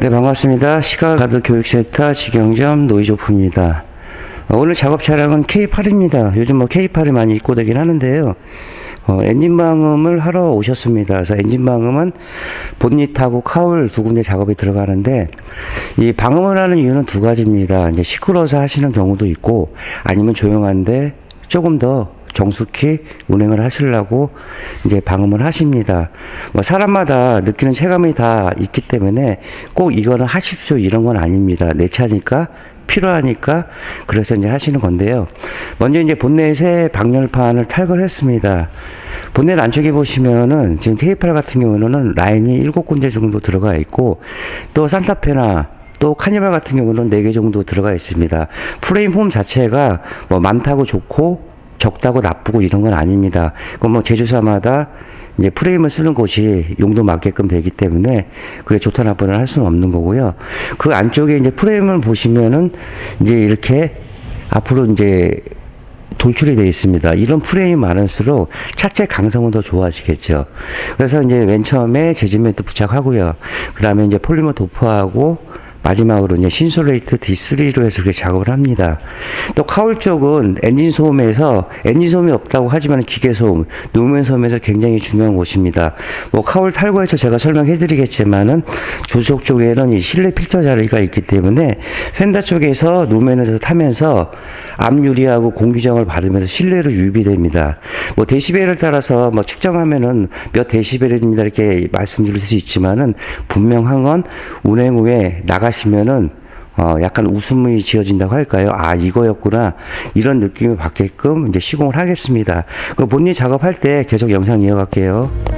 네, 반갑습니다. 시가가드 교육센터 직영점 노이조프입니다. 어, 오늘 작업 차량은 K8입니다. 요즘 뭐 K8이 많이 입고 되긴 하는데요. 어, 엔진 방음을 하러 오셨습니다. 그래서 엔진 방음은 본닛하고 카울 두 군데 작업이 들어가는데 이 방음을 하는 이유는 두 가지입니다. 이제 시끄러워서 하시는 경우도 있고 아니면 조용한데 조금 더 정숙히 운행을 하시려고 이제 방음을 하십니다. 뭐 사람마다 느끼는 체감이 다 있기 때문에 꼭 이거는 하십시오 이런 건 아닙니다. 내 차니까 필요하니까 그래서 이제 하시는 건데요. 먼저 이제 본넷에 방열판을 탈거했습니다. 본넷 안쪽에 보시면은 지금 K8 같은 경우는 라인이 일곱 군데 정도 들어가 있고 또 산타페나 또 카니발 같은 경우는 4개 정도 들어가 있습니다. 프레임 폼 자체가 뭐 많다고 좋고 적다고 나쁘고 이런 건 아닙니다. 그건 뭐 제조사마다 이제 프레임을 쓰는 곳이 용도 맞게끔 되기 때문에 그게 좋다 나쁘다 할 수는 없는 거고요. 그 안쪽에 이제 프레임을 보시면은 이제 이렇게 앞으로 이제 돌출이 되어 있습니다. 이런 프레임이 많을수록 차체 강성은 더 좋아지겠죠. 그래서 이제 맨 처음에 재질매트 부착하고요. 그 다음에 이제 폴리머 도포하고 마지막으로 이제 신솔레이트 D3로 해서 그렇게 작업을 합니다. 또 카울 쪽은 엔진 소음에서 엔진 소음이 없다고 하지만 기계 소음, 노면 소음에서 굉장히 중요한 곳입니다. 뭐 카울 탈거해서 제가 설명해 드리겠지만은 조속 쪽에는 이 실내 필터 자리가 있기 때문에 펜더 쪽에서 노면에서 타면서 압유리하고 공기정을 받으면서 실내로 유입이 됩니다. 뭐 데시벨을 따라서 뭐 측정하면은 몇 데시벨입니다 이렇게 말씀드릴 수 있지만은 분명한 건 운행 후에 나가 시면은 어, 약간 웃음이 지어진다고 할까요? 아, 이거였구나. 이런 느낌을 받게끔 이제 시공을 하겠습니다. 그 본인 작업할 때 계속 영상 이어갈게요.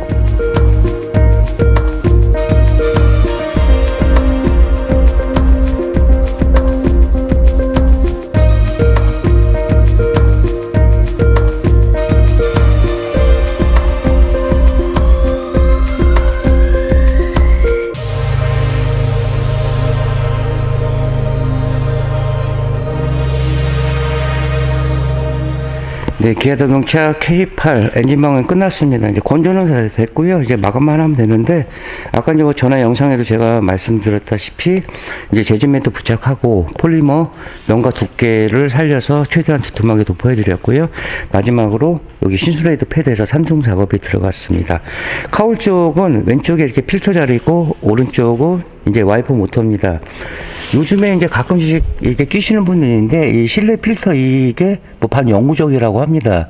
네, 기아 자동차 K8 엔진 방은 끝났습니다. 이제 건조는 다 됐고요. 이제 마감만 하면 되는데 아까 이제 뭐 전화 영상에도 제가 말씀드렸다시피 이제 재질 매트 부착하고 폴리머 면과 두께를 살려서 최대한 두툼하게 도포해 드렸고요. 마지막으로 여기 신수레이드 패드에서 삼중 작업이 들어갔습니다. 카울 쪽은 왼쪽에 이렇게 필터 자리고 오른쪽은 이제 와이퍼 모터입니다. 요즘에 이제 가끔씩 이렇게 끼시는 분들인데 이 실내 필터 이게 뭐 반영구적이라고 합니다.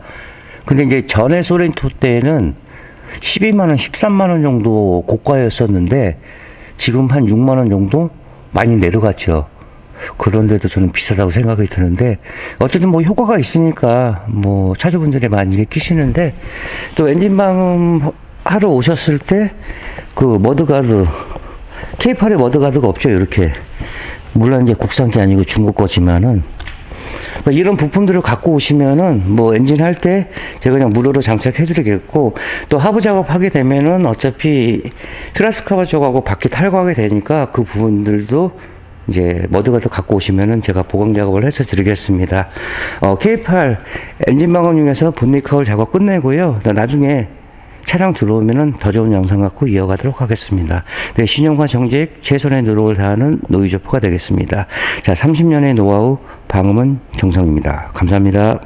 근데 이제 전에 소렌토 때는 12만 원, 13만 원 정도 고가였었는데 지금 한 6만 원 정도 많이 내려갔죠. 그런데도 저는 비싸다고 생각이 드는데 어쨌든 뭐 효과가 있으니까 뭐 차주분들이 많이 끼시는데 또 엔진 방음 하러 오셨을 때 그 머드가드 K8에 머드가드가 없죠 이렇게 물론 이제 국산 게 아니고 중국 거지만은 그러니까 이런 부품들을 갖고 오시면은 뭐 엔진 할 때 제가 그냥 무료로 장착해 드리겠고 또 하부 작업하게 되면은 어차피 트라스카바 쪽하고 바퀴 탈거하게 되니까 그 부분들도 이제 머드가드 갖고 오시면은 제가 보강 작업을 해서 드리겠습니다. 어, K8 엔진 방어 중에서 본닛 카울 작업 끝내고요. 나중에 차량 들어오면은 더 좋은 영상 갖고 이어가도록 하겠습니다. 네, 신용과 정직, 최선의 노력을 다하는 노이조프가 되겠습니다. 자, 30년의 노하우, 방음은 정성입니다. 감사합니다.